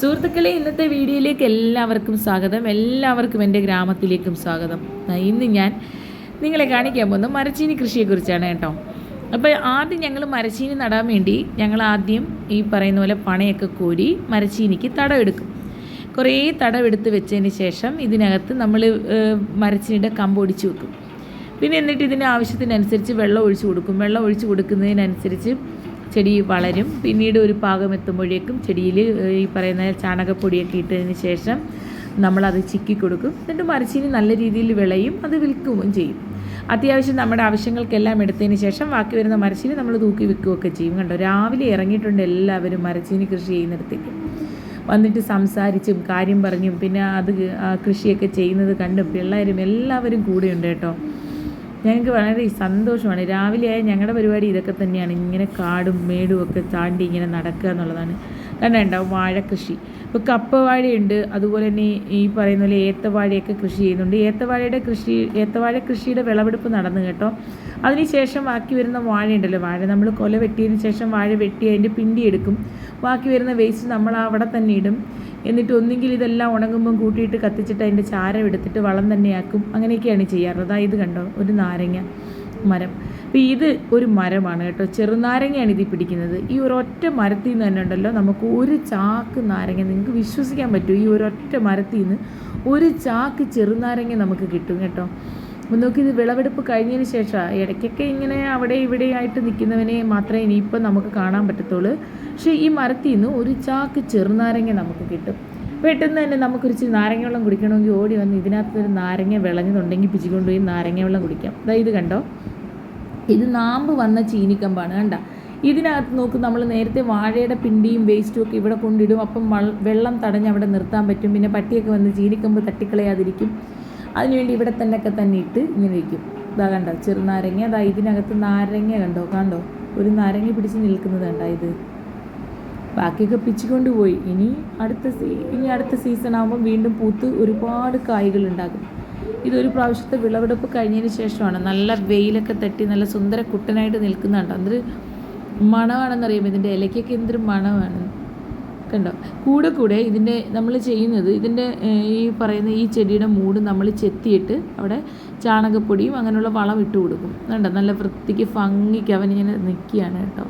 സുഹൃത്തുക്കളെ ഇന്നത്തെ വീഡിയോയിലേക്ക് എല്ലാവർക്കും സ്വാഗതം. എല്ലാവർക്കും എന്റെ ഗ്രാമത്തിലേക്കും സ്വാഗതം. ഇന്ന് ഞാൻ നിങ്ങളെ കാണിക്കാൻ പോകുന്നത് മരച്ചീനി കൃഷിയെക്കുറിച്ചാണ് കേട്ടോ. അപ്പോൾ ആദ്യം ഞങ്ങൾ മരച്ചീനി നടാൻ വേണ്ടി ഞങ്ങൾ ആദ്യം ഈ പറയുന്ന പോലെ പണയൊക്കെ കോരി മരച്ചീനിക്ക് തടമെടുക്കും കുറേ തടമെടുത്ത് വെച്ചതിന് ശേഷം ഇതിനകത്ത് നമ്മൾ മരച്ചീനിയുടെ കമ്പ് ഒടിച്ച് വെക്കും. പിന്നെ എന്നിട്ട് ഇതിന്റെ ആവശ്യത്തിനനുസരിച്ച് വെള്ളം ഒഴിച്ചു കൊടുക്കും. വെള്ളം ഒഴിച്ചു കൊടുക്കുന്നതിനനുസരിച്ച് ചെടി വളരും. പിന്നീട് ഒരു പാകം എത്തുമ്പോഴേക്കും ചെടിയിൽ ഈ പറയുന്ന ചാണകപ്പൊടിയൊക്കെ ഇട്ടതിന് ശേഷം നമ്മളത് ചിക്കി കൊടുക്കും. എന്നിട്ട് മരച്ചീനി നല്ല രീതിയിൽ വിളയും അത് വിൽക്കുകയും ചെയ്യും. അത്യാവശ്യം നമ്മുടെ ആവശ്യങ്ങൾക്കെല്ലാം എടുത്തതിന് ശേഷം ബാക്കി വരുന്ന മരച്ചീനി നമ്മൾ തൂക്കി വിൽക്കുകയൊക്കെ ചെയ്യും. കണ്ടോ രാവിലെ ഇറങ്ങിയിട്ടുണ്ട് എല്ലാവരും മരച്ചീനി കൃഷി ചെയ്യുന്നിടത്തേക്ക്. വന്നിട്ട് സംസാരിച്ചും കാര്യം പറഞ്ഞും പിന്നെ അത് കൃഷിയൊക്കെ ചെയ്യുന്നത് കണ്ടും പിള്ളേരും എല്ലാവരും കൂടെയുണ്ട് കേട്ടോ. ഞങ്ങൾക്ക് വളരെ സന്തോഷമാണ്. രാവിലെ ആയാൽ ഞങ്ങളുടെ പരിപാടി ഇതൊക്കെ തന്നെയാണ്. ഇങ്ങനെ കാടും മേടും ഒക്കെ താണ്ടി ഇങ്ങനെ നടക്കുക എന്നുള്ളതാണ്. കാരണം ഉണ്ടാവും കൃഷി. ഇപ്പോൾ കപ്പ വാഴയുണ്ട് അതുപോലെ തന്നെ ഈ പറയുന്ന പോലെ ഏത്തവാഴയൊക്കെ കൃഷി ചെയ്യുന്നുണ്ട്. ഏത്തവാഴയുടെ കൃഷി ഏത്തവാഴ കൃഷിയുടെ വിളവെടുപ്പ് നടന്നു കേട്ടോ. അതിനുശേഷം ബാക്കി വരുന്ന വാഴയുണ്ടല്ലോ. വാഴ നമ്മൾ കൊല വെട്ടിയതിന് ശേഷം വാഴ വെട്ടി അതിന്റെ പിണ്ടി എടുക്കും. ബാക്കി വരുന്ന വേസ്റ്റ് നമ്മൾ അവിടെ തന്നെ ഇടും. എന്നിട്ട് ഒന്നുകിൽ ഇതെല്ലാം ഉണങ്ങുമ്പം കൂട്ടിയിട്ട് കത്തിച്ചിട്ട് അതിന്റെ ചാരം എടുത്തിട്ട് വളം തന്നെയാക്കും. അങ്ങനെയൊക്കെയാണ് ചെയ്യാറ്. അതായത് ഇത് കണ്ടോ? ഒരു നാരങ്ങ മരം. അപ്പോൾ ഇത് ഒരു മരമാണ് കേട്ടോ. ചെറുനാരങ്ങയാണ് ഇതിൽ പിടിക്കുന്നത്. ഈ ഒരൊറ്റ മരത്തിൽ നിന്ന് തന്നെ ഉണ്ടല്ലോ. നമുക്ക് ഒരു ചാക്ക് നാരങ്ങ. നിങ്ങൾക്ക് വിശ്വസിക്കാൻ പറ്റുമോ? ഈ ഒരൊറ്റ മരത്തിൽ നിന്ന് ഒരു ചാക്ക് ചെറുനാരങ്ങ നമുക്ക് കിട്ടും കേട്ടോ. അപ്പോൾ നോക്കി ഇത് വിളവെടുപ്പ് കഴിഞ്ഞതിന് ശേഷമാണ് ഇടയ്ക്കൊക്കെ ഇങ്ങനെ അവിടെ ഇവിടെയായിട്ട് നിൽക്കുന്നവനെ മാത്രമേ ഇനിയിപ്പോൾ നമുക്ക് കാണാൻ പറ്റത്തുള്ളൂ. പക്ഷേ ഈ മരത്തിൽ നിന്ന് ഒരു ചാക്ക് ചെറുനാരങ്ങ നമുക്ക് കിട്ടും. പെട്ടെന്ന് തന്നെ നമുക്കൊരിച്ച് നാരങ്ങ വെള്ളം കുടിക്കണമെങ്കിൽ ഓടി വന്ന് ഇതിനകത്തൊരു നാരങ്ങ വിളഞ്ഞതുണ്ടെങ്കിൽ പിച്ചിക്കൊണ്ടുപോയി നാരങ്ങ വെള്ളം കുടിക്കാം. അതായത് ഇത് കണ്ടോ? ഇത് നാമ്പ് വന്ന ചീനിക്കമ്പാണ് കണ്ട? ഇതിനകത്ത് നോക്ക് നമ്മൾ നേരത്തെ വാഴയുടെ പിണ്ടിയും വേസ്റ്റും ഒക്കെ ഇവിടെ കൊണ്ടിടും. അപ്പം വെള്ളം തടഞ്ഞ് അവിടെ നിർത്താൻ പറ്റും. പിന്നെ പട്ടിയൊക്കെ വന്ന് ചീനിക്കമ്പ് തട്ടിക്കളയാതിരിക്കും. അതിനുവേണ്ടി ഇവിടെ തന്നെ ഒക്കെ തന്നെ ഇട്ട് ഇങ്ങനെ വയ്ക്കും ഇതാ കണ്ടോ ചെറുനാരങ്ങ അതാ ഇതിനകത്ത് നാരങ്ങ കണ്ടോ കണ്ടോ? ഒരു നാരങ്ങ പിടിച്ച് നിൽക്കുന്നത് കണ്ടോ ഇത്? ബാക്കിയൊക്കെ പിച്ചുകൊണ്ട് പോയി. ഇനി അടുത്ത സീ ഇനി അടുത്ത സീസൺ ആകുമ്പോൾ വീണ്ടും പൂത്ത് ഒരുപാട് കായ്കൾ ഉണ്ടാകും. ഇതൊരു പ്രാവശ്യത്തെ വിളവെടുപ്പ് കഴിഞ്ഞതിന് ശേഷമാണ് നല്ല വെയിലൊക്കെ തട്ടി നല്ല സുന്ദര കുട്ടനായിട്ട് നിൽക്കുന്നുണ്ട് അതൊരു മണമാണെന്നറിയാം ഇതിന്റെ ഇലയ്ക്കൊക്കെ എന്തൊരു മണമാണ്. കണ്ടോ കൂടെ കൂടെ ഇതിന്റെ നമ്മൾ ചെയ്യുന്നത് ഇതിന്റെ ഈ പറയുന്ന ഈ ചെടിയുടെ മൂട് നമ്മൾ ചെത്തിയിട്ട് അവിടെ ചാണകപ്പൊടിയും അങ്ങനെയുള്ള വളം ഇട്ട് കൊടുക്കും. കണ്ടോ? നല്ല വൃത്തിക്ക് ഭംഗിക്ക് അവനിങ്ങനെ നിൽക്കുകയാണ് കേട്ടോ.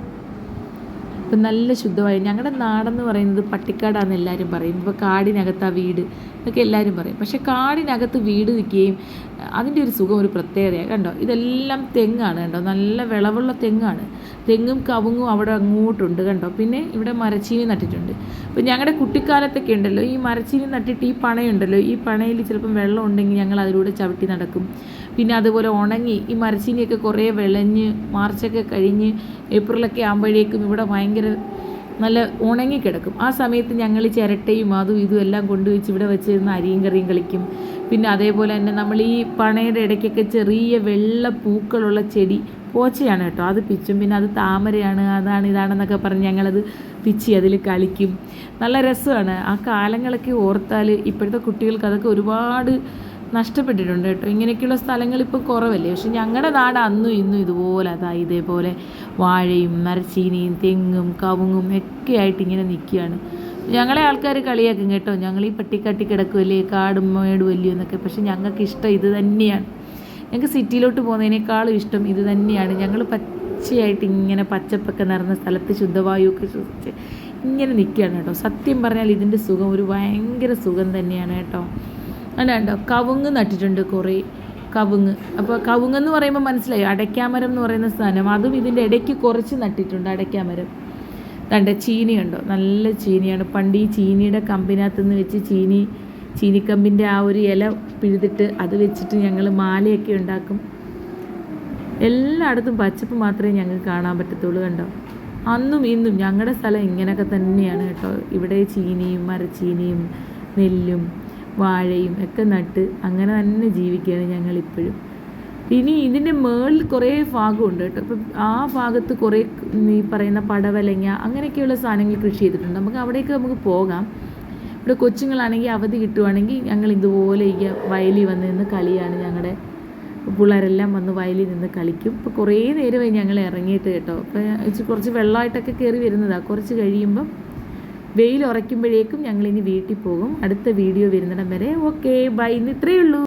ഇപ്പം നല്ല ശുദ്ധമായി. ഞങ്ങളുടെ നാടെന്ന് പറയുന്നത് പട്ടിക്കാടാന്ന് എല്ലാവരും പറയും. ഇപ്പോൾ കാടിനകത്താ വീട് എന്നൊക്കെ എല്ലാവരും പറയും. പക്ഷേ കാടിനകത്ത് വീട് നിൽക്കുകയും അതിന്റെ ഒരു സുഖം ഒരു പ്രത്യേകതയാണ് കണ്ടോ? ഇതെല്ലാം തെങ്ങാണ് കണ്ടോ? നല്ല വിളവുള്ള തെങ്ങാണ്. തെങ്ങും കവുങ്ങും അവിടെ അങ്ങോട്ടുണ്ട് കണ്ടോ? പിന്നെ ഇവിടെ മരച്ചീനി നട്ടിട്ടുണ്ട്. അപ്പോൾ ഞങ്ങളുടെ കുട്ടിക്കാലത്തൊക്കെ ഉണ്ടല്ലോ ഈ മരച്ചീനി നട്ടിട്ട് ഈ പണയുണ്ടല്ലോ. ഈ പണയിൽ ചിലപ്പം വെള്ളം ഉണ്ടെങ്കിൽ ഞങ്ങൾ അതിലൂടെ ചവിട്ടി നടക്കും. പിന്നെ അതുപോലെ ഉണങ്ങി ഈ മരച്ചീനിയൊക്കെ കുറേ വിളഞ്ഞ് മാർച്ചൊക്കെ കഴിഞ്ഞ് ഏപ്രിലൊക്കെ ആകുമ്പോഴേക്കും ഇവിടെ ഭയങ്കര നല്ല ഉണങ്ങിക്കിടക്കും. ആ സമയത്ത് ഞങ്ങൾ ചിരട്ടയും അതും ഇതും എല്ലാം കൊണ്ടുവച്ച് ഇവിടെ വെച്ചിരുന്ന് അരിയും കറിയും കളിക്കും. പിന്നെ അതേപോലെ തന്നെ നമ്മൾ ഈ പണയുടെ ഇടയ്ക്കൊക്കെ ചെറിയ വെള്ള പൂക്കളുള്ള ചെടി പോച്ചയാണ് കേട്ടോ. അത് പിച്ചും. പിന്നെ അത് താമരയാണ് അതാണ് ഇതാണെന്നൊക്കെ പറഞ്ഞ് ഞങ്ങളത് പിച്ചി അതിൽ കളിക്കും. നല്ല രസമാണ്. ആ കാലങ്ങളൊക്കെ ഓർത്താൽ ഇപ്പോഴത്തെ കുട്ടികൾക്ക് അതൊക്കെ ഒരുപാട് നഷ്ടപ്പെട്ടിട്ടുണ്ട് കേട്ടോ. ഇങ്ങനെയൊക്കെയുള്ള സ്ഥലങ്ങൾ ഇപ്പോൾ കുറവല്ലേ. പക്ഷെ ഞങ്ങളുടെ നാട് അന്നും ഇന്നും ഇതുപോലെ അതാ ഇതേപോലെ വാഴയും മരച്ചീനിയും തെങ്ങും കവുങ്ങും ഒക്കെ ആയിട്ട് ഇങ്ങനെ നിൽക്കുകയാണ്. ഞങ്ങളെ ആൾക്കാർ കളിയാക്കും കേട്ടോ. ഞങ്ങൾ ഈ പട്ടിക്കാട്ടി കിടക്കുമല്ലേ കാടും മേടും അല്ലയോ എന്നൊക്കെ. പക്ഷെ ഞങ്ങൾക്ക് ഇഷ്ടം ഇത് തന്നെയാണ്. ഞങ്ങൾക്ക് സിറ്റിയിലോട്ട് പോകുന്നതിനേക്കാളും ഇഷ്ടം ഇത് തന്നെയാണ്. ഞങ്ങൾ പച്ചയായിട്ട് ഇങ്ങനെ പച്ചപ്പൊക്കെ നിറഞ്ഞ സ്ഥലത്ത് ശുദ്ധവായുവൊക്കെ ശ്വസിച്ച് ഇങ്ങനെ നിൽക്കുകയാണ് കേട്ടോ. സത്യം പറഞ്ഞാൽ ഇതിന്റെ സുഖം ഒരു ഭയങ്കര സുഖം തന്നെയാണ് കേട്ടോ. കണ്ടോ? കവുങ്ങ് നട്ടിട്ടുണ്ട് കുറേ. കവുങ്ങ്. അപ്പോൾ കവുങ്ങ് എന്ന് പറയുമ്പോൾ മനസ്സിലായി? അടയ്ക്കാമരം എന്ന് പറയുന്ന സാധനം. അതും ഇതിന്റെ ഇടയ്ക്ക് കുറച്ച് നട്ടിട്ടുണ്ട് അടയ്ക്കാമരം. കണ്ട? ചീനിയുണ്ടോ നല്ല ചീനിയാണ്. പണ്ട് ഈ ചീനിയുടെ കമ്പിനകത്ത് നിന്ന് വെച്ച് ചീനി ചീനിക്കമ്പിന്റെ ആ ഒരു ഇല പിഴുതിട്ട് അത് വെച്ചിട്ട് ഞങ്ങൾ മാലയൊക്കെ ഉണ്ടാക്കും. എല്ലായിടത്തും പച്ചപ്പ് മാത്രമേ ഞങ്ങൾക്ക് കാണാൻ പറ്റത്തുള്ളൂ കണ്ടോ? അന്നും ഇന്നും ഞങ്ങളുടെ സ്ഥലം ഇങ്ങനെയൊക്കെ തന്നെയാണ് കേട്ടോ. ഇവിടെ ചീനിയും മരച്ചീനിയും നെല്ലും വാഴയും ഒക്കെ നട്ട് അങ്ങനെ തന്നെ ജീവിക്കുകയാണ് ഞങ്ങളിപ്പോഴും. ഇനി ഇതിന്റെ മേളിൽ കുറേ ഭാഗമുണ്ട് കേട്ടോ. അപ്പം ആ ഭാഗത്ത് കുറേ ഈ പറയുന്ന പടവലങ്ങ അങ്ങനെയൊക്കെയുള്ള സാധനങ്ങൾ കൃഷി ചെയ്തിട്ടുണ്ട്. നമുക്ക് അവിടേക്ക് നമുക്ക് പോകാം. ഇവിടെ കൊച്ചുങ്ങളാണെങ്കിൽ അവധി കിട്ടുവാണെങ്കിൽ ഞങ്ങൾ ഇതുപോലെ ഈ വയലിൽ വന്ന് നിന്ന് കളിയാണ്. ഞങ്ങളുടെ പിള്ളേരെല്ലാം വന്ന് വയലിൽ നിന്ന് കളിക്കും. ഇപ്പോൾ കുറേ നേരമായി ഞങ്ങൾ ഇറങ്ങിയിട്ട് കേട്ടോ. അപ്പോൾ കുറച്ച് വെള്ളമായിട്ടൊക്കെ കയറി വരുന്നതാണ് കുറച്ച് കഴിയുമ്പം വെയിൽ ഉറയ്ക്കുമ്പോഴേക്കും ഞങ്ങൾ ഇനി വീട്ടിൽ പോകും. അടുത്ത വീഡിയോ വരുന്നിടം വരെ. ഓക്കെ ബൈ ഇന്ന് ഇത്രയേ ഉള്ളൂ.